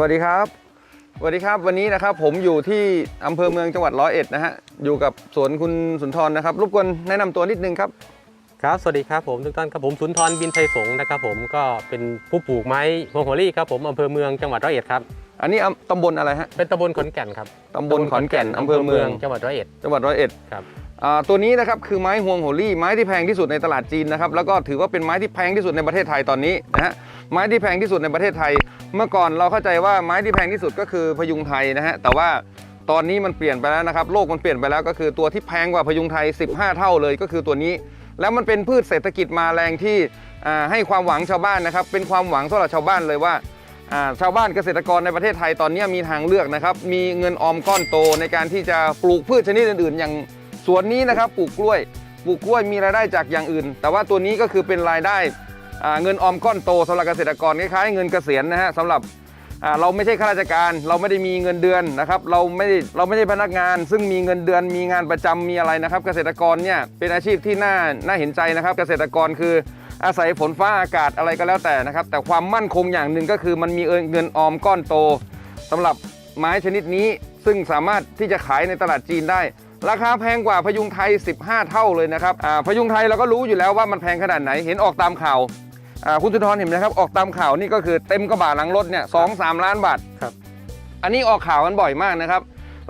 สวัสดีครับสวัสดีครับวันนี้นะครับผมอยู่ที่อำเภอเมืองจังหวัดร้อยเอ็ดนะฮะอยู่กับสวนคุณสุนทรนะครับรบกวนแนะนำตัวนิดนึงครับ ครับ สวัสดีครับผมทุกท่านครับผมสุนทรบินไทยสงฆ์นะครับผมก็เป็นผู้ปลูกไม้ฮวงโหรี่ครับผมอำเภอเมืองจังหวัดร้อยเอ็ดครับอันนี้อำตำบลอะไรฮะเป็นตำบลขอนแก่นครับตำบลขอนแก่นอำเภอเมืองจังหวัดร้อยเอ็ดจังหวัดร้อยเอ็ดครับอ่า ตัวนี้นะครับคือไม้ฮวงโหรี่ไม้ที่แพงที่สุดในตลาดจีนนะครับแล้วก็ถือว่าเป็นไม้ที่แพงที่สุดในประเทศไทยตอนนี้นะฮะไม้ที่แพงที่สุดในประเทศไทย เมื่อก่อนเราเข้าใจว่าไม้ที่แพงที่สุดก็คือพยุงไทยนะฮะแต่ว่าตอนนี้มันเปลี่ยนไปแล้วนะครับโลกมันเปลี่ยนไปแล้วก็คือตัวที่แพงกว่าพยุงไทย 15 เท่าเลยก็คือตัวนี้ แล้วมันเป็นพืชเศรษฐกิจมาแรงที่ให้ความหวังชาวบ้านนะครับเป็นความหวังสำหรับชาวบ้านเลยว่าอ่าชาวบ้านเกษตรกรในประเทศไทยตอนนี้มีทางเลือกนะครับมีเงินออมก้อนโตในการที่จะปลูกพืชชนิดอื่นๆอย่าง สวนนี้นะครับปลูกกล้วย ปลูกกล้วยมีรายได้จากอย่างอื่น แต่ว่าตัวนี้ก็คือเป็นรายได้เงินออมก้อนโตสำหรับเกษตรกรคล้ายๆเงินเกษียณนะฮะสำหรับเราไม่ใช่ข้าราชการ เราไม่ได้มีเงินเดือนนะครับ เราไม่ได้เราไม่ใช่พนักงาน ซึ่งมีเงินเดือนมีงานประจำมีอะไรนะครับ เกษตรกรเนี่ยเป็นอาชีพที่น่าน่าเห็นใจนะครับ เกษตรกรคืออาศัยฝนฟ้าอากาศอะไรก็แล้วแต่นะครับ แต่ความมั่นคงอย่างหนึ่งก็คือมันมีเงินออมก้อนโตสำหรับไม้ชนิดนี้ซึ่งสามารถที่จะขายในตลาดจีนได้ ราคาแพงกว่าพยุงไทย 15 เท่าเลยนะครับอ่าพยุงไทยเราก็รู้อยู่แล้วว่ามันแพงขนาดไหนเห็นออกตามข่าวอ่าคุณสุนทรเห็นไหมครับออกตามข่าวนี่ก็คือเต็มกระบะหลังรถเนี่ยสองสามล้านบาทครับอันนี้ออกข่าวกันบ่อยมากนะครับ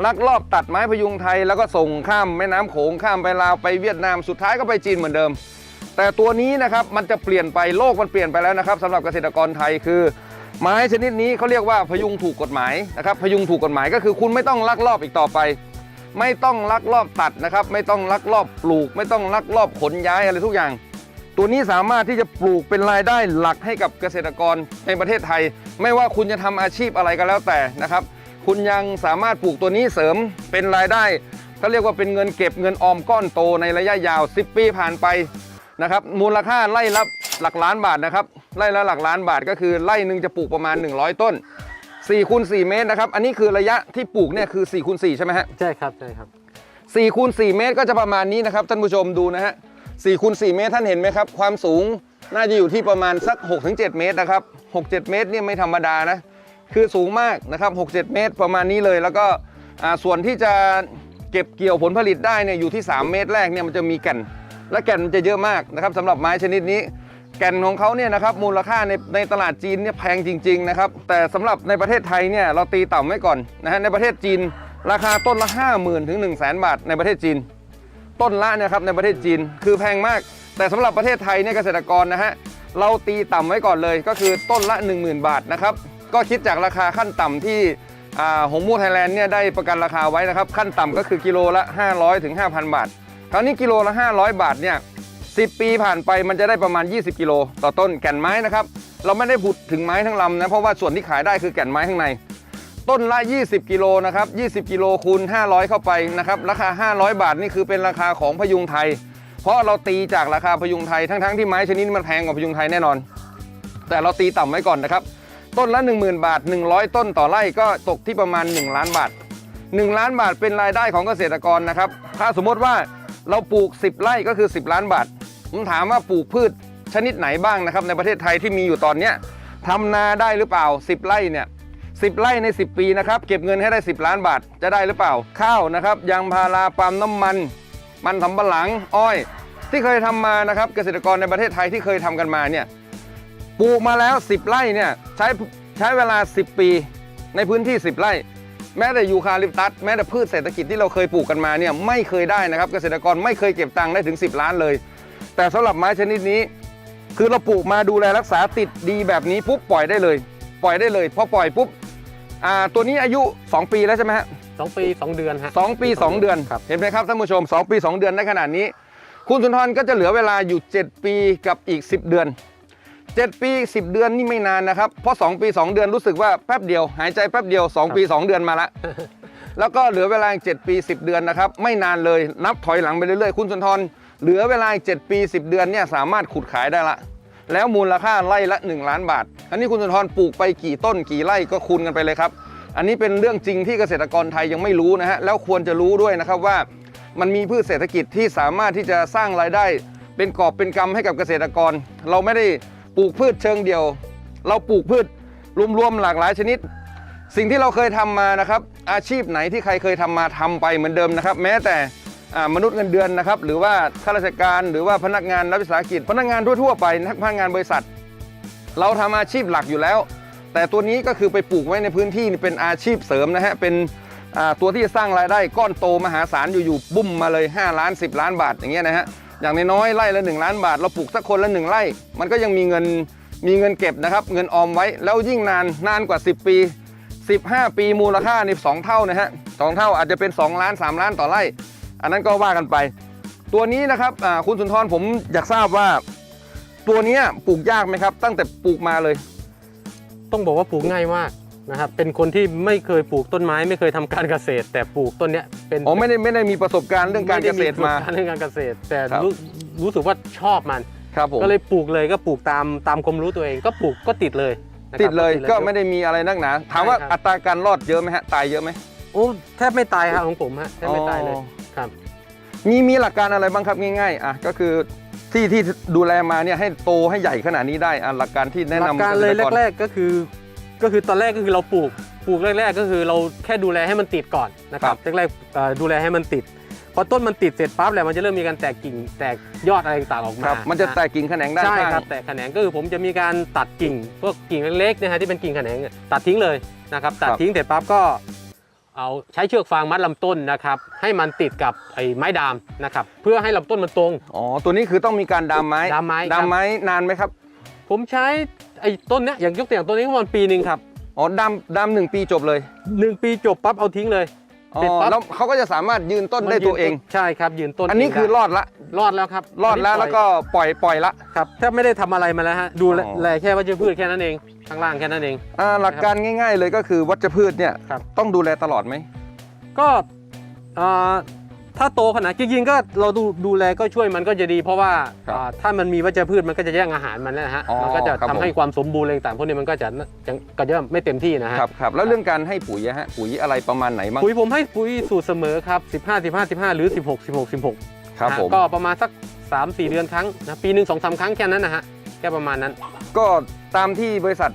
ลักลอบตัดไม้พยุงไทยแล้วก็ส่งข้ามแม่น้ำโขงข้ามไปลาวไปเวียดนามสุดท้ายก็ไปจีนเหมือนเดิม แต่ตัวนี้นะครับมันจะเปลี่ยนไปโลกมันเปลี่ยนไปแล้วนะครับสำหรับเกษตรกรไทยคือ ไม้ชนิดนี้เขาเรียกว่าพยุงถูกกฎหมายนะครับพยุงถูกกฎหมายก็คือคุณไม่ต้องลักลอบอีกต่อไป ไม่ต้องลักลอบตัดนะครับ ไม่ต้องลักลอบปลูก ไม่ต้องลักลอบขนย้ายอะไรทุกอย่าง ตัวนี้สามารถที่จะปลูกเป็นรายได้หลักให้กับเกษตรกรในประเทศไทย ไม่ว่าคุณจะทำอาชีพอะไรก็แล้วแต่นะครับ คุณยังสามารถปลูกตัวนี้เสริมเป็นรายได้เขาเรียกว่าเป็นเงินเก็บเงินออมก้อนโตในระยะยาว 10 ปีผ่านไปนะครับมูลค่าไร่ละหลักล้านบาทนะครับไร่ละหลักล้านบาทก็คือไร่หนึ่งจะปลูกประมาณ 100 ต้น 4คูณ4เมตรนะครับ อันนี้คือระยะที่ปลูกเนี่ยคือ4คูณ4ใช่ไหมฮะใช่ครับใช่ครับ4คูณ4เมตรก็จะประมาณนี้นะครับท่านผู้ชมดูนะฮะ4คูณ4เมตรท่านเห็นไหมครับ ความสูงน่าจะอยู่ที่ประมาณสัก 6-7 เมตรนะครับ 6-7 เมตรเนี่ยไม่ธรรมดานะคือสูงมากนะครับ 6-7 เมตรประมาณนี้เลย แล้วก็อ่าส่วนที่จะเก็บเกี่ยวผลผลิตได้เนี่ยอยู่ที่ 3 เมตรแรกเนี่ยมันจะมีแก่น และแก่นมันจะเยอะมากนะครับสำหรับไม้ชนิดนี้ แก่นของเขาเนี่ยนะครับมูลค่าในในตลาดจีนเนี่ยแพงจริงๆนะครับแต่สำหรับในประเทศไทยเนี่ยเราตีต่ำไว้ก่อนนะฮะในประเทศจีน ราคาต้นละ 5 0,000 ถึง 1 0 0 0 0 0บาทในประเทศจีน ต้นละเนะครับในประเทศจีนคือแพงมาก แต่สำหรับประเทศไทยเนี่ยเกษตรกรนะฮะเราตีต่ำไว้ก่อนเลยก็คือต้นละ 10,000 บาทนะครับก็คิดจากราคาขั้นต่ำที่หงมูไทยแลนด์เนี่ยได้ประกันราคาไว้นะครับขั้นต่ำก็คือกิโลละ 500ถึง5,000 บาท คราวนี้กิโลละ 500 บาทเนี่ย 10 ปีผ่านไปมันจะได้ประมาณ 20 กิโลต่อต้นแก่นไม้นะครับ เราไม่ได้พูดถึงไม้ทั้งลำนะ เพราะว่าส่วนที่ขายได้คือแก่นไม้ข้างใน ต้นละ 20 กิโลนะครับ 20 กิโลคูณ 500 เข้าไปนะครับ ราคา 500 บาทนี่คือเป็นราคาของพยุงไทย เพราะเราตีจากราคาพยุงไทย ทั้งๆที่ไม้ชนิดนี้มันแพงกว่าพยุงไทยแน่นอน แต่เราตีต่ำไว้ก่อนนะครับ ต้นละ 10,000 บาท 100 ต้นต่อไร่ก็ตกที่ประมาณ 1 ล้านบาท 1 ล้านบาทเป็นรายได้ของเกษตรกรนะครับ ถ้าสมมติว่าเราปลูก 10 ไร่ก็คือ 10 ล้านบาท ผมถามว่าปลูกพืชชนิดไหนบ้างนะครับในประเทศไทยที่มีอยู่ตอนเนี้ยทำนาได้หรือเปล่า 10 ไร่เนี่ย10ไร่ใน 10 ปีนะครับเก็บเงินให้ได้ 10 ล้านบาทจะได้หรือเปล่า ข้าวนะครับยางพาราปาล์มน้ำมัน มันสำปะหลังอ้อย ที่เคยทำมานะครับเกษตรกรในประเทศไทยที่เคยทำกันมาเนี่ยปลูกมาแล้ว 10 ไร่เนี่ยใช้ใช้เวลา 10 ปีในพื้นที่ 10 ไร่ แม้แต่ยูคาลิปตัสแม้แต่พืชเศรษฐกิจที่เราเคยปลูกกันมาเนี่ยไม่เคยได้นะครับเกษตรกรไม่เคยเก็บตังค์ได้ถึง 10 ล้านเลย แต่สำหรับไม้ชนิดนี้ คือเราปลูกมาดูแลรักษาติดดีแบบนี้ปุ๊บปล่อยได้เลย ปล่อยได้เลยพอปล่อยปุ๊บอ่าตัวนี้อายุ 2 ปีแล้วใช่ไหมฮะ2ปี 2 เดือนฮะสองปี 2 เดือนครับเห็นไหมครับท่านผู้ชม 2 ปี 2 เดือนได้ขนาดนี้ คุณสุนทรก็จะเหลือเวลาอยู่ 7 ปีกับอีก 10 เดือน 7 ปี 10 เดือนนี่ไม่นานนะครับ เพราะ 2 ปี 2 เดือนรู้สึกว่าแป๊บเดียว หายใจแป๊บเดียว 2 ปี 2 เดือนมาละแล้วก็เหลือเวลาอีก7ปี 10 เดือนนะครับ ไม่นานเลยนับถอยหลังไปเรื่อยๆ คุณสุนทร เหลือเวลาอีก7ปี 10 เดือนเนี่ยสามารถขุดขายได้ละ แล้วมูลค่าไร่ละ 1 ล้านบาท อันนี้คุณสุนทรปลูกไปกี่ต้นกี่ไร่ก็คูณกันไปเลยครับ อันนี้เป็นเรื่องจริงที่เกษตรกรไทยยังไม่รู้นะฮะแล้วควรจะรู้ด้วยนะครับว่า มันมีพืชเศรษฐกิจที่สามารถที่จะสร้างรายได้ เป็นกอบเป็นกำให้กับเกษตรกร เราไม่ได้ปลูกพืชเชิงเดียว เราปลูกพืชรวมๆหลากหลายชนิดสิ่งที่เราเคยทำมานะครับ อาชีพไหนที่ใครเคยทำมาทำไปเหมือนเดิมนะครับ แม้แต่ มนุษย์เงินเดือนนะครับหรือว่าข้าราชการหรือว่าพนักงานรัฐวิสาหกิจ พนักงานทั่วๆไปนักพนักงานบริษัท เราทำอาชีพหลักอยู่แล้ว แต่ตัวนี้ก็คือไปปลูกไว้ในพื้นที่เป็นอาชีพเสริมนะฮะเป็นตัวที่จะสร้างรายได้ก้อนโตมหาศาลอยู่ๆบุ้มมาเลย 5 ล้าน 10 ล้านบาทอย่างเงี้ยนะฮะอย่างน้อยๆไร่ละ 1 ล้านบาท เราปลูกสักคนละ 1 ไร่ มันก็ยังมีเงินมีเงินเก็บนะครับ เงินออมไว้แล้วยิ่งนานนานกว่า 10 ปี 15 ปีมูลค่าในสองเท่านะฮะสองเท่าอาจจะเป็น 2 ล้าน 3 ล้านต่อไร่ อันนั้นก็ว่ากันไป ตัวนี้นะครับอ่าคุณสุนทรผมอยากทราบว่า ตัวเนี้ยปลูกยากไหมครับ ตั้งแต่ปลูกมาเลย ต้องบอกว่าปลูกง่ายมากนะครับเป็นคนที่ไม่เคยปลูกต้นไม้ไม่เคยทำการเกษตร แต่ปลูกต้นเนี้ยเป็นอ๋อไม่ได้ไม่ได้มีประสบการณ์เรื่องการเกษตรมาไได้ประสบกณ์เรื่องการเกษตร แต่ครับรู้รู้สึกว่าชอบมันครับผมก็เลยปลูกเลยก็ปลูกตามตามความรู้ตัวเองก็ปลูกก็ติดเลยนะครับติดเลยก็ไม่ได้มีอะไรนักหนาถามว่าใช่ครับอัตราการรอดเยอะไหมฮะตายเยอะไหมโอ้แทบไม่ตายครับของผมฮะแทบไม่ตายเลยอ๋อ ครับมีมีหลักการอะไรบ้างครับง่ายๆอะก็คือที่ที่ดูแลมาเนี่ยให้โตให้ใหญ่ขนาดนี้ได้อะหลักการที่แนะหลันำการเลยกษตรแรก ๆ ก็คือ ก็คือตอนแรกก็คือเราปลูกปลูกแรก ๆ ก็คือเราแค่ดูแลให้มันติดก่อนนะครับแรกๆเอ่อดูแลให้มันติดพอต้นมันติดเสร็จปั๊บแหละมันจะเริ่มมีการแตกกิ่งแตกยอดอะไรต่างๆออกมาครับมันจะแตกกิ่งแขนงด้านใช่ข้างครับแตกแขนงก็คือผมจะมีการตัดกิ่งพวกกิ่งเล็กๆนะฮะที่เป็นกิ่งแขนงเนี่ยตัดทิ้งเลยนะครับตัดทิ้งเสร็จปั๊บก็ เอาใช้เชือกฟางมัดลำต้นนะครับให้มันติดกับไอ้ไม้ดามนะครับเพื่อให้ลำต้นมันตรงอ๋อตัวนี้คือต้องมีการดามไม้ดามไม้ครับดามไม้นานไหมครับ ผมใช้ไอ้ต้นเนี้ยอย่างยกตัวอย่างต้นนี้ประมาณปีหนึ่งครับอ๋อดามดามหนึ่งปีจบเลยหนึ่งปีจบปั๊บเอาทิ้งเลย อ๋อเสร็จปั๊บ แล้วเขาก็จะสามารถยืนต้นได้ตัวเอง ใช่ครับยืนต้นอันนี้คือรได้อดละ รอดแล้วครับรอดแล้วนนี้แล้วก็ปล่อยปล่อยละ ครับแทบไม่ได้ทำอะไรมาแล้วฮะดูแลอ๋อ แลแค่วัชพืชแค่นั้นเองข้างล่างแค่นั้นเอง อ่าหลักการง่าย ๆ เลยก็คือวัชพืชเนี่ยครับ ต้องดูแลตลอดไหม ก็เอ่อ ถ้าโตขนาดจริงๆก็เราดูดูแลก็ช่วยมันก็จะดี เพราะว่าครับอ่าถ้ามันมีวัชพืชมันก็จะแย่งอาหารมันนะฮะอ๋อมันก็จะครับทำให้ความสมบูรณ์อะไรต่างๆพวกนี้มันก็จะจะก็จะไม่เต็มที่นะฮะครับครับแล้วเรื่องการให้ปุ๋ยอะฮะปุ๋ยอะไรประมาณไหนบ้างปุ๋ยผมให้ปุ๋ยสูตรเสมอครับ 15 15 15 หรือ 16 16 16ครับนะฮะผมก็ประมาณสัก 3 4 เดือนครั้งนะปีหนึ่งสองสามครั้งแค่นั้นนะฮะแค่ประมาณนั้น ก็ตามที่บริษัท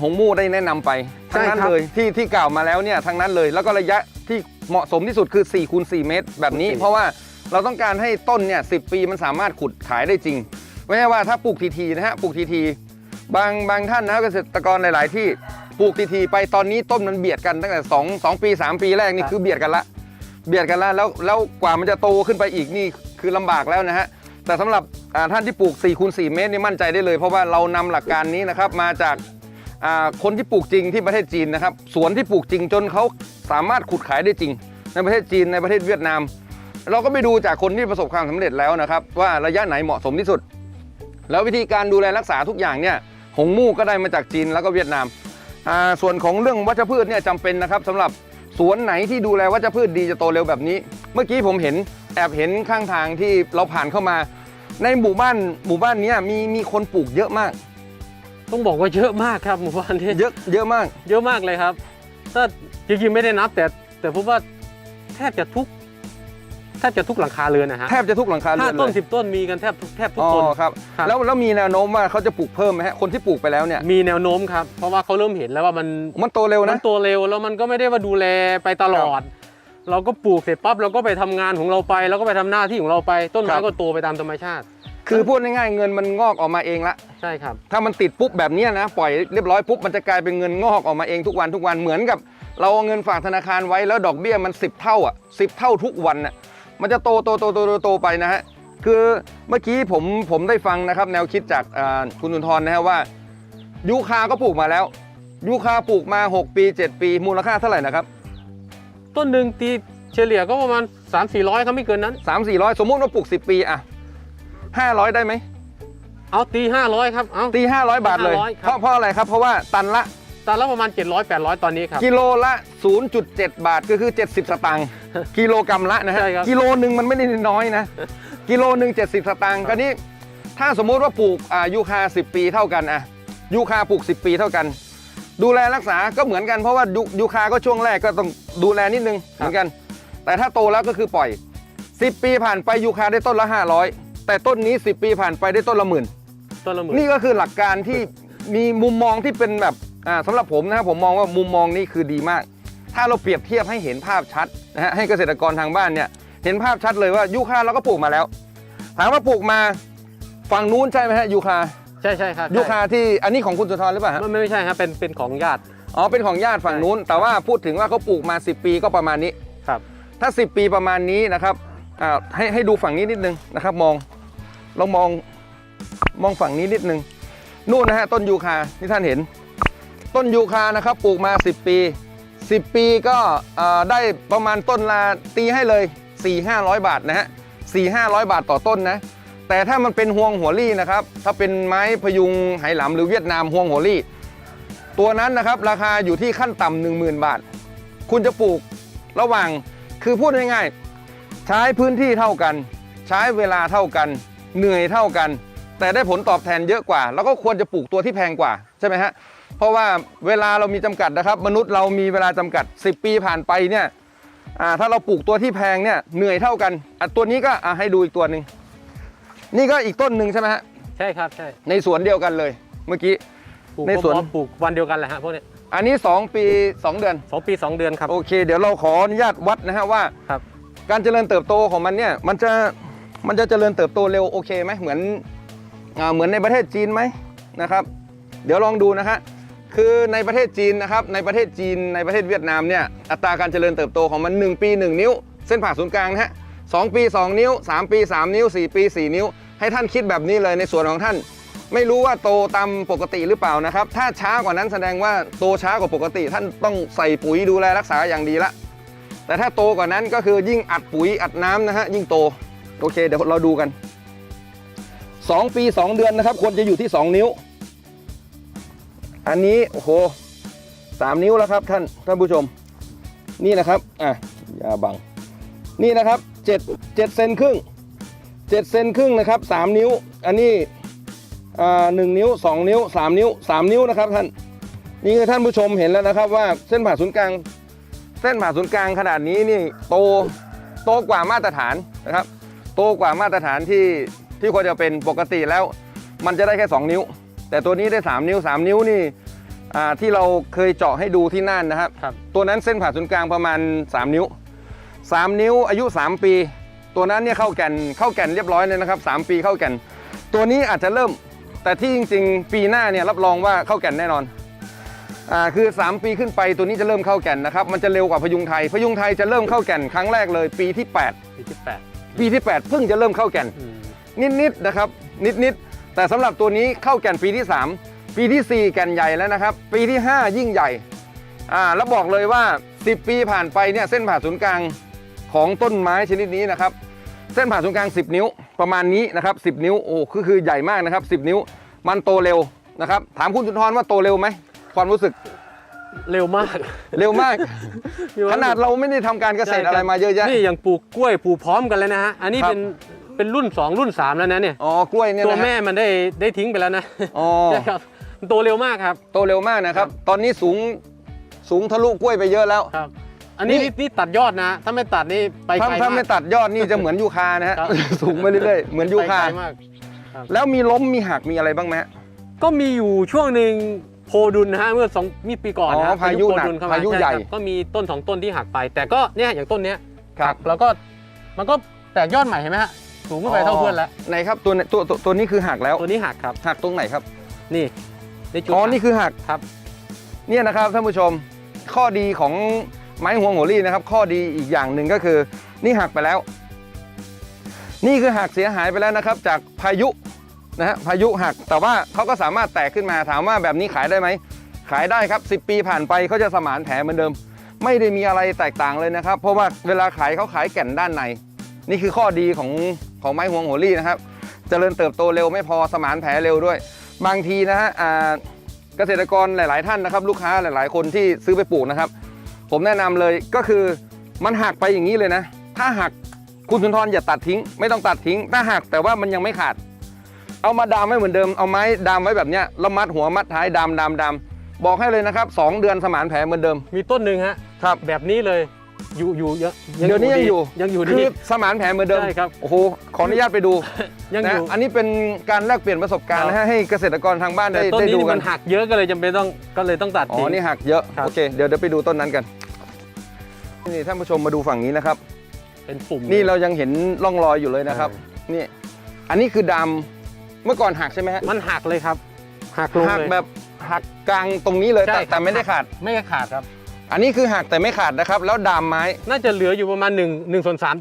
หงมู่ได้แนะนำไปทั้งนั้นใช่ครับ เลยที่ที่กล่าวมาแล้วเนี่ยทั้งนั้นเลยแล้วก็ระยะที่ เหมาะสมที่สุดคือ4คูณ4เมตร แบบนี้โอเคเพราะว่าเราต้องการให้ต้นเนี่ยสิปีมันสามารถขุดขายได้จริง ไม่ใช่ว่าถ้าปลูกทีๆนะฮะปลูกทีๆบางบางท่านนะเกษตรกรหลาย ๆ ที่ปลูกทีๆไปตอนนี้ต้นมันเบียดกันตั้งแต่2 2ปี 3 ปีแรกนี่คือเบียดกันละ เบียดกันแล้วแล้วแล้วกว่ามันจะโตขึ้นไปอีกนี่คือลำบากแล้วนะฮะแต่สำหรับอ่าท่านที่ปลูก4คูณ4เมตรนี่มั่นใจได้เลย เพราะว่าเรานำหลักการนี้นะครับมาจากอ่า คนที่ปลูกจริงที่ประเทศจีนนะครับสวนที่ปลูกจริงจนเขาสามารถขุดขายได้จริง ในประเทศจีนในประเทศเวียดนาม เราก็ไปดูจากคนที่ประสบความสำเร็จแล้วนะครับ ว่าระยะไหนเหมาะสมที่สุด แล้ววิธีการดูแลรักษาทุกอย่างเนี่ยหงมู่ก็ได้มาจากจีนแล้วก็เวียดนามส่วนของเรื่องวัชพืชเนี่ยจำเป็นนะครับสำหรับสวนไหนที่ดูแลวัชพืชดีจะโตเร็วแบบนี้ เมื่อกี้ผมเห็นแอบเห็นข้างทางที่เราผ่านเข้ามา ในหมู่บ้านหมู่บ้านนี้มีมีคนปลูกเยอะมาก ต้องบอกว่าเยอะมากครับหมู่บ้านนี้เยอะเยอะมาก เยอะมากเลยครับ ถ้าจริงๆไม่ได้นับ แต่แต่ผมว่าแทบจะทุกแทบจะทุกหลังคาเรือนนะฮะแทบจะทุกหลังคาเรืห้าอนเลต้นยสิบต้นมีกันแทบทุกแทบทุกอ๋อต้นครับครับแล้วแล้วมีแนวโน้มว่าเขาจะปลูกเพิ่มไหมฮะคนที่ปลูกไปแล้วเนี่ยมีแนวโน้มครับเพราะว่าเขาเริ่มเห็นแล้วว่ามันมันโตเร็วมันะนตัวเร็วแล้วมันก็ไม่ได้ว่าดูแลไปตลอด เราก็ปลูกเสร็จปั๊บเราก็ไปทำงานของเราไป แล้วก็ไปทำหน้าที่ของเราไป ต้นคไม้รับก็โตไปตามธรรมชาติ คือพูดง่ายๆเงินมันงอกออกมาเองละ ใช่ครับ ถ้ามันติดปุ๊บแบบเนี้ยนะ ปล่อยเรียบร้อยปุ๊บมันจะกลายเป็นเงินงอกออกมาเองทุกวันทุกวันเหมือนกับ เราเอาเงินฝากธนาคารไว้แล้วดอกเบี้ยมัน 10 เท่าอะสิเท่าทุกวันน่ะมันจะโตโตโตโตโตโตไปนะฮะคือเมื่อกี้ผมผมได้ฟังนะครับ แนวคิดจากอ่าคุณสุนทรนะฮะว่า ยูคาก็ปลูกมาแล้ว ยูคาปลูกมา 6 ปี 7 ปีมูลค่าเท่าไหร่นะครับ ต้นหนึ่งตีเฉลี่ยก็ประมาณ 3 4 0 0ครับไม่เกินนั้น 3 4 0 0 สมมุติว่าปลูก 10 ปีอะ500 ได้ไหม เอาตี500ครับเอา ตี500 บาทเลย 500เพราะเพราะอะไรครับ เพราะว่าตันละตอนละประมาณ 700 800 ตอนนี้ครับ กิโลละ 0.7 บาทก็คือ 70 สตางค์ กิโลกรัมละนะฮะ ใช่ครับกิโลหนึ่งมันไม่ได้น้อยนะ กิโลหนึ่ง70 สตางค์ก็นี้ ถ้าสมมุติว่าปลูกอ่ายูคา 10 ปีเท่ากันอะยูคาปลูก 10 ปีเท่ากัน ดูแลรักษาก็เหมือนกันเพราะว่ายูยูคาก็ช่วงแรกก็ต้องดูแลนิดนึงเหมือนกัน แต่ถ้าโตแล้วก็คือปล่อย 10 ปีผ่านไปยูคาได้ต้นละ 500 แต่ต้นนี้ 10 ปีผ่านไปได้ต้นละหมื่น ต้นละหมื่นนี่ก็คือหลักการที่มีมุมมองที่เป็นแบบอ่าสำหรับผมนะครับผมมองว่ามุมมองนี้คือดีมาก ถ้าเราเปรียบเทียบให้เห็นภาพชัดนะฮะให้เกษตรกรทางบ้านเนี่ยเห็นภาพชัดเลยว่ายูคาเราก็ปลูกมาแล้วถามว่าปลูกมาฝั่งนู้นใช่ไหมฮะยูคาใช่ใช่ครับยูคาที่อันนี้ของคุณสุนทรหรือเปล่าฮะไม่ไม่ไม่ใช่ครับเป็นเป็นของญาติอ๋อเป็นของญาติฝั่งนู้น แต่ว่าพูดถึงว่าเขาปลูกมา 10 ปีก็ประมาณนี้ครับถ้า 10 ปีประมาณนี้นะครับอ่าให้ให้ดูฝั่งนี้นิดนึงนะครับ มองลองมอง มองฝั่งนี้นิดนึง นู่นนะฮะต้นยูคาที่ท่านเห็น ต้นยูคานะครับปลูกมา 10 ปี 10 ปีก็ได้ประมาณต้นละตีให้เลย 4 500 บาทนะฮะ4 500 บาทต่อต้นนะ แต่ถ้ามันเป็นห่วงหัวลี่นะครับ ถ้าเป็นไม้พยุงไหหลำหรือเวียดนามห่วงหัวลี่ ตัวนั้นนะครับราคาอยู่ที่ขั้นต่ำ10,000 บาท คุณจะปลูกระหว่างคือพูดง่ายๆ ใช้พื้นที่เท่ากัน ใช้เวลาเท่ากัน เหนื่อยเท่ากัน แต่ได้ผลตอบแทนเยอะกว่า แล้วก็ควรจะปลูกตัวที่แพงกว่าใช่ไหมฮะเพราะว่าเวลาเรามีจำกัดนะครับ มนุษย์เรามีเวลาจำกัด 10 ปีผ่านไปเนี่ยอ่าถ้าเราปลูกตัวที่แพงเนี่ยเหนื่อยเท่ากันอะตัวนี้ก็อะให้ดูอีกตัวหนึ่งนี่ก็อีกต้นหนึ่งใช่ไหมฮะใช่ครับใช่ในสวนเดียวกันเลย เมื่อกี้ปลูกในสวนพร้อมๆปลูกวันเดียวกันแหละฮะพวกเนี้ยอันนี้ 2 ปี 2 เดือนสองปีสองเดือนครับโอเค เดี๋ยวเราขออนุญาตวัดนะฮะว่าครับการเจริญเติบโตของมันเนี่ยมันจะมันจะเจริญเติบโตเร็วโอเคไหมเหมือนอ่า เหมือนในประเทศจีนไหมนะครับ เดี๋ยวลองดูนะฮะคือในประเทศจีนนะครับในประเทศจีนในประเทศเวียดนามเนี่ยอัตราการเจริญเติบโตของมัน 1 ปี 1 นิ้ว เส้นผ่าศูนย์กลางนะฮะสองปี 2 นิ้ว 3 ปี 3 นิ้ว 4 ปี 4 นิ้ว ให้ท่านคิดแบบนี้เลยในส่วนของท่าน ไม่รู้ว่าโตตามปกติหรือเปล่านะครับ ถ้าช้ากว่านั้นแสดงว่าโตช้ากว่าปกติ ท่านต้องใส่ปุ๋ยดูแลรักษาอย่างดีละแต่ถ้าโตกว่านั้นก็คือยิ่งอัดปุ๋ยอัดน้ำนะฮะยิ่งโตโอเคเดี๋ยวเราดูกัน 2 ปี 2 เดือนนะครับ ควรจะอยู่ที่ 2 นิ้ว อันนี้โอ้โหสามนิ้วแล้วครับท่านท่านผู้ชม นี่นะครับอะอย่าบัง นี่นะครับ7 7เจ็ดเซนครึ่ง7เซนครึ่งนะครับ3นิ้ว อันนี้อ่าหนึ่งนิ้ว2นิ้ว3นิ้ว3นิ้วนะครับท่านนี่คือท่านผู้ชมเห็นแล้วนะครับว่าเส้นผ่าศูนย์กลาง เส้นผ่าศูนย์กลางขนาดนี้นี่โตโตกว่ามาตรฐานนะครับ โตกว่ามาตรฐานที่ ที่ควรจะเป็นปกติแล้ว มันจะได้แค่ 2 นิ้ว แต่ตัวนี้ได้ 3 นิ้ว 3 นิ้วนี่อ่าที่เราเคยเจาะให้ดูที่น่านนะครับครับตัวนั้นเส้นผ่าศูนย์กลางประมาณ 3 นิ้ว 3 นิ้วอายุ 3 ปี ตัวนั้นเนี่ยเข้าแก่นเข้าแก่นเรียบร้อยเลยนะครับ 3 ปีเข้าแก่น ตัวนี้อาจจะเริ่ม แต่ที่จริง ๆ ปีหน้าเนี่ยรับรองว่าเข้าแก่นแน่นอนอ่าคือ 3 ปีขึ้นไปตัวนี้จะเริ่มเข้าแก่นนะครับ มันจะเร็วกว่าพยุงไทย พยุงไทยจะเริ่มเข้าแก่นครั้งแรกเลย ปีที่ปีที่แปด8ปีที่ 8 เพิ่งจะเริ่มเข้าแก่นอืม นิดๆนะครับ นิดๆแต่สำหรับตัวนี้เข้าแก่นปีที่ 3 ปีทีสี่ 4 แก่นใหญ่แล้วนะครับ ปีที่ 5 ยิ่งใหญ่อ่าแล้วบอกเลยว่า 10 ปีผ่านไปเนี่ยเส้นผ่าศูนย์กลางของต้นไม้ชนิดนี้นะครับ เส้นผ่าศูนย์กลาง 10 นิ้วประมาณนี้นะครับ10 นิ้วโอ้คือคือใหญ่มากนะครับ 10 นิ้ว มันโตเร็วนะครับ ถามคุณสุนทรว่าโตเร็วไหมความรู้สึกเร็วมาก เร็วมาก ขนาดเราไม่ได้ทำการเกษตรอะไรมาเยอะแยะนี่ยังปลูกกล้วยปลูกพร้อมกันเลยนะฮะอันนี้ครับเป็น เป็นรุ่น 2 รุ่น 3 แล้วนะเนี่ยอ๋อกล้วยเนี่ยตัวนะฮะแม่มันได้ได้ทิ้งไปแล้วนะอ๋อใช่ครับมันโตเร็วมากครับ โตเร็วมากนะครับครับ ตอนนี้สูงสูงทะลุกล้วยไปเยอะแล้ว ครับ อันนี้นี่ นี่นี่ตัดยอดนะ ถ้าไม่ตัดนี่ไปถ้าไกลถ้าไม่มาก ตัดยอดนี่จะเหมือนยูคานะฮะ ครับ สูงไปเรื่อยๆ เหมือนยูไปคาไกลมาก แล้วมีล้มมีหักมีอะไรบ้างไหมฮะก็มีอยู่ช่วงหนึ่งโพดุลนะฮะเมื่อสองมีปีก่อนอ๋นะอพายุหนักโพดุลเข้มพายุใหญ่ ช่ครับก็มีต้นสองต้นที่หักไป แต่ก็เนี่ยอย่างต้นเนี้ยครับหักแล้วก็มันก็แตกยอดใหม่เห็นไหมฮะ สูงขึ้นไปเท่าเพื่อนแล้ว ไหนครับตัวไหนตัวตัวตัวนี้คือหักแล้ว ตัวนี้หักครับ หักตรงไหนครับ นี่นี่จุดอ๋อหักนี่คือหักครับ เนี่ยนะครับท่านผู้ชม ข้อดีของไม้ห่วงโหรี่นะครับ ข้อดีอีกอย่างหนึ่งก็คือ นี่หักไปแล้ว นี่คือหักเสียหายไปแล้วนะครับ จากพายุนะฮะพายุหัก แต่ว่าเขาก็สามารถแตกขึ้นมาถามว่าแบบนี้ขายได้ไหม ขายได้ครับ 10 ปีผ่านไปเขาจะสมานแผลเหมือนเดิม ไม่ได้มีอะไรแตกต่างเลยนะครับ เพราะว่าเวลาขายเขาขายแก่นด้านใน นี่คือข้อดีของ ของไม้ห่วงโหรี่นะครับเจริญเติบโตเร็วไม่พอสมานแผลเร็วด้วย บางทีนะฮะอ่าเกษตรกรหลาย ๆ ท่านนะครับ ลูกค้าหลาย ๆ คนที่ซื้อไปปลูกนะครับ ผมแนะนำเลยก็คือมันหักไปอย่างนี้เลยนะ ถ้าหักคุณสุนทรอย่าตัดทิ้ง ไม่ต้องตัดทิ้ง ถ้าหักแต่ว่ามันยังไม่ขาด เอามาดามไว้เหมือนเดิมเอาไม้ดามไว้แบบเนี้ยแล้วมัดหัวมัดท้ายดามดามดามบอกให้เลยนะครับสองเดือนสมานแผลเหมือนเดิม มีต้นหนึ่งฮะครับแบบนี้เลย อยู่อยู่เยอะเดี๋ยวนี้ยังอยู่ยังอยู่คืดีอสมานแผลเหมือนเดิมใช่ครับโอ้โหขออนุญาตไปดูยังอยู่นะอันนี้เป็นการแลกเปลี่ยนประสบการณ์นะฮะให้เกษตรกรทางบ้านแต่ได้ต้นได้นี้ดูนี่กัมันนหักเยอะก็เลยจำเป็นต้องก็เลยต้องตัดอ๋อทิ้งนี่หักเยอะครับโอเคเดี๋ยวเดี๋ยวไปดูต้นนั้นกันนี่ท่านผู้ชมมาดูฝั่งนี้นะครับ เป็นปุ่มนี่เรายังเห็นร่องรอยอยู่เลยนะครับนี่อันนี้คือดำเมื่อก่อนหักใช่ไหมฮะมันหักเลยครับหักลงหักเลยแบบหักกลางตรงนี้เลยใช่แต่ครับแต่ไม่ได้ขาดไม่ได้ขาดครับ อันนี้คือหักแต่ไม่ขาดนะครับ แล้วดามไม้ น่าจะเหลืออยู่ประมาณหนึ่งหนึ่งส่วนสาม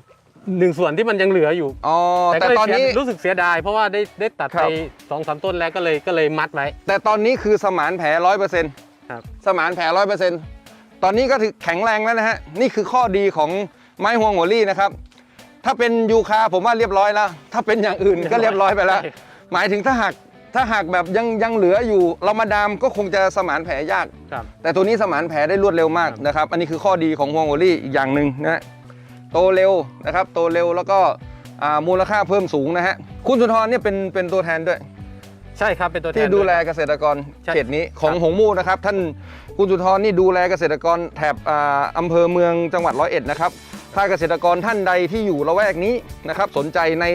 หนึ่งส่วนที่มันยังเหลืออยู่อ๋อ แต่ก็เลยตอนนี้ เสียรู้สึกเสียดาย เพราะว่าได้ได้ตัดครัไปบ สองสามต้นแล้วก็เลยก็เลยมัดไว้ แต่ตอนนี้คือสมานแผลร้อยเปอร์เซ็นต์ครับ สมานแผลร้อยเปอร์เซ็นต์ตอนนี้ก็ถือแข็งแรงแล้วนะฮะ นี่คือข้อดีของไม้ฮวงหัวลี่นะครับ ถ้าเป็นยูคาผมว่าเรียบร้อยแล้ว ถ้าเป็นอย่างอื่นก็เรียบร้อยไปแล้ว หมายถึงถ้าหัก ถ้าหักแบบยังยังเหลืออยู่ เรามาดามก็คงจะสมานแผลยาก ครับ แต่ตัวนี้สมานแผลได้รวดเร็วมากครับ นะครับ อันนี้คือข้อดีของฮวงโอลี่อีกอย่างหนึ่งนะฮะโตเร็วนะครับ โตเร็วแล้วก็อ่ามูลค่าเพิ่มสูงนะฮะ คุณสุนทรเนี่ยเป็นเป็นตัวแทนด้วย ใช่ครับเป็นตัวแทนที่ดูแลวย เกษตรกรใช่เขตนี้ของครับ หงมูนะครับ ท่านคุณสุนทรนี่ดูแลเกษตรกรแถบอ่าอำเภอเมืองจังหวัดร้อยเอ็ดนะครับ ถ้าเกษตรกรท่านใดที่อยู่ละแวกนี้นะครับสนใจใน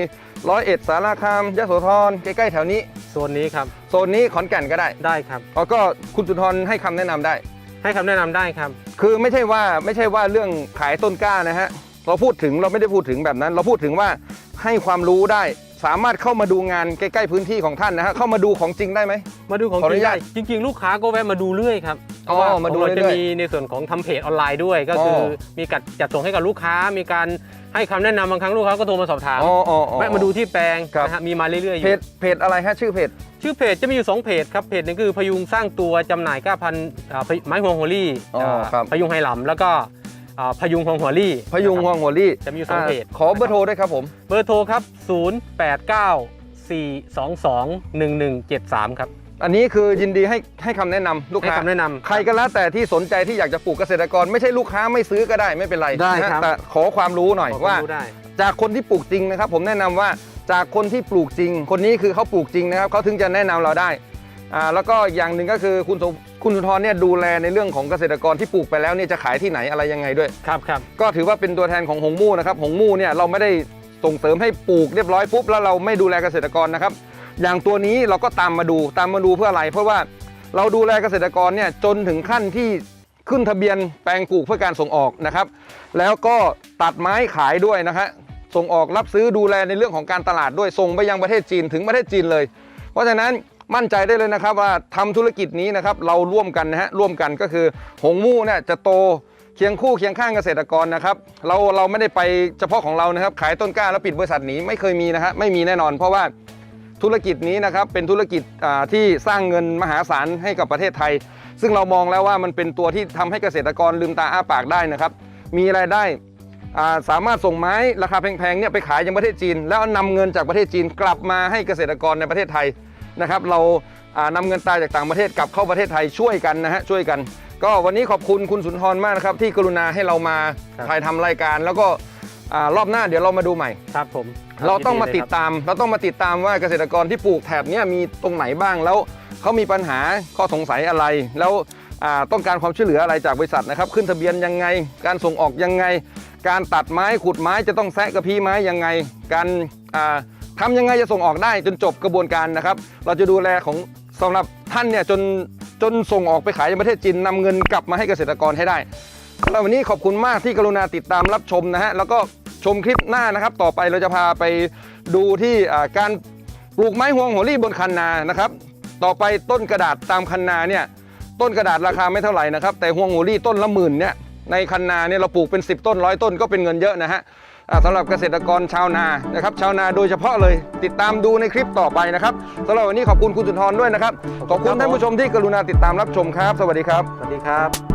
ร้อยเอ็ดสารคามยโสธรใกล้ๆแถวนี้โซนนี้ครับโซนนี้ขอนแก่นก็ได้ได้ครับแล้วก็คุณสุนทรให้คำแนะนำได้ ให้คำแนะนำได้ครับ คือไม่ใช่ว่าไม่ใช่ว่าเรื่องขายต้นกล้านะฮะเราพูดถึงเราไม่ได้พูดถึงแบบนั้น เราพูดถึงว่าให้ความรู้ได้สามารถเข้ามาดูงานใกล้ ๆ พื้นที่ของท่านนะฮะเข้ามาดูของจริงได้ไหมมาดูของขออจนุริงญาได้ตจริง ๆ ลูกค้าก็แวะมาดูเรื่อยครับ เพอ๋อราะว่ามาดูของเราจะเรื่อยๆมีในส่วนของทำเพจออนไลน์ด้วย ก็คือออมีการจัดส่งให้กับลูกค้า มีการให้คำแนะนำบางครั้งลูกค้าก็โทรมาสอบถามอ๋ออ๋ออ๋อแวะมาดูที่แปลงครับนะฮะมีมาเรื่อยๆอเพยู่จเพจอะไรฮะชื่อเพจชื่อเพจจะมีอยู่สองเพจครับเพจหนึงคือพยุงสร้างตัวจำหน่ายก้าพันธุ์อ่าพยไม้ฮวงหัวลี่อ๋ออ่าครับพยุงไหหลำแล้วก็อ่าพยุงฮวงหัวลี่พยุงนะฮควรับงหัวลี่จะมีอยู่สองเพจาขอเบอร์โทรด้วยครับผมเบอร์โทรครับ 089 422 1173 ครับ อันนี้คือยินดีให้ให้คำแนะนำลูกให้ค้าคำแนะนำใครก็แล้วแต่ที่สนใจที่อยากจะปลูกเกษตรกร ไม่ใช่ลูกค้าไม่ซื้อก็ได้ไม่เป็นไรได้นะฮะครับ แต่ขอความรู้หน่อยขอควาว่ามรู้ได้ จากคนที่ปลูกจริงนะครับ ผมแนะนำว่าจากคนที่ปลูกจริง คนนี้คือเขาปลูกจริงนะครับเขาถึงจะแนะนำเราได้อ่าแล้วก็อย่างหนึ่งก็คือคุณสมคุณสุนทรเนี่ยดูแลในเรื่องของเกษตรกรที่ปลูกไปแล้วเนี่ยจะขายที่ไหนอะไรยังไงด้วย ครับครับ ก็ถือว่าเป็นตัวแทนของหงมู่นะครับหงมู่เนี่ยเราไม่ได้ส่งเสริมให้ปลูกเรียบร้อยปุ๊บแล้วเราไม่ดูแลเกษตรกรนะครับ อย่างตัวนี้เราก็ตามมาดูตามมาดูเพื่ออะไร เพราะว่าเราดูแลเกษตรกรเนี่ยจนถึงขั้นที่ขึ้นทะเบียนแปลงปลูกเพื่อการส่งออกนะครับ แล้วก็ตัดไม้ขายด้วยนะฮะส่งออกรับซื้อดูแลในเรื่องของการตลาดด้วยส่งไปยังประเทศจีนถึงประเทศจีนเลย เพราะฉะนั้นมั่นใจได้เลยนะครับว่าทำธุรกิจนี้นะครับเราร่วมกันนะฮะร่วมกันก็คือหงมู่เนี่ยจะโตเคียงคู่เคียงข้างเกษตรกรนะครับเราเราไม่ได้ไปเฉพาะของเรานะครับขายต้นกล้าแล้วปิดบริษัทหนีไม่เคยมีนะฮะไม่มีแน่นอน เพราะว่า ธุรกิจนี้นะครับเป็นธุรกิจอ่าที่สร้างเงินมหาศาลให้กับประเทศไทย ซึ่งเรามองแล้วว่ามันเป็นตัวที่ทำให้เกษตรกรลืมตาอ้าปากได้นะครับ มีรายได้อ่าสามารถส่งไม้ราคาแพงๆเนี่ยไปขายยังประเทศจีน แล้วนำเงินจากประเทศจีนกลับมาให้เกษตรกรในประเทศไทยนะครับ เราอ่านำเงินตราจากต่างประเทศกลับเข้าประเทศไทยช่วยกันนะฮะช่วยกัน ก็วันนี้ขอบคุณคุณสุนทรมากนะครับที่กรุณาให้เรามาครับถ่ายทำรายการแล้วก็ อ่ารอบหน้าเดี๋ยวเรามาดูใหม่ ครับผมเราต้องมาติดยินเลยคบตาม เราต้องมาติดตามว่าเกษตรกรที่ปลูกแถบเนี้ยมีตรงไหนบ้างแล้วเขามีปัญหาข้อสงสัยอะไร แล้วอ่าต้องการความช่วยเหลืออะไรจากบริษัทนะครับ ขึ้นทะเบียนยังไง การส่งออกยังไง การตัดไม้ขุดไม้จะต้องแซะกระพี้ไม้ยังไง การอ่าทำยังไงจะส่งออกได้จนจบกระบวนการนะครับ เราจะดูแลของสำหรับท่านเนี่ยจนจนส่งออกไปขายในประเทศจีนนำเงินกลับมาให้เกษตรกรให้ได้สำหรับวันนี้ขอบคุณมากที่กรุณาติดตามรับชมนะฮะแล้วก็ ชมคลิปหน้านะครับ ต่อไปเราจะพาไปดูที่การปลูกไม้ฮวงหัวรี่บนคันนานะครับ ต่อไปต้นกระดาษตามคันนาเนี่ยต้นกระดาษราคาไม่เท่าไหร่นะครับแต่ฮวงหัวรี่ต้นละหมื่นเนี่ยในคันนาเนี่ยเราปลูกเป็น 10 ต้นร้อยต้นก็เป็นเงินเยอะนะฮะสำหรับเกษตรกรชาวนานะครับชาวนาโดยเฉพาะเลยติดตามดูในคลิปต่อไปนะครับสำหรับวันนี้ขอบคุณคุณสุนทรด้วยนะครับขอบคุณท่านผู้ชมที่กรุณาติดตามรับชมครับ สวัสดีครับ สวัสดีครับ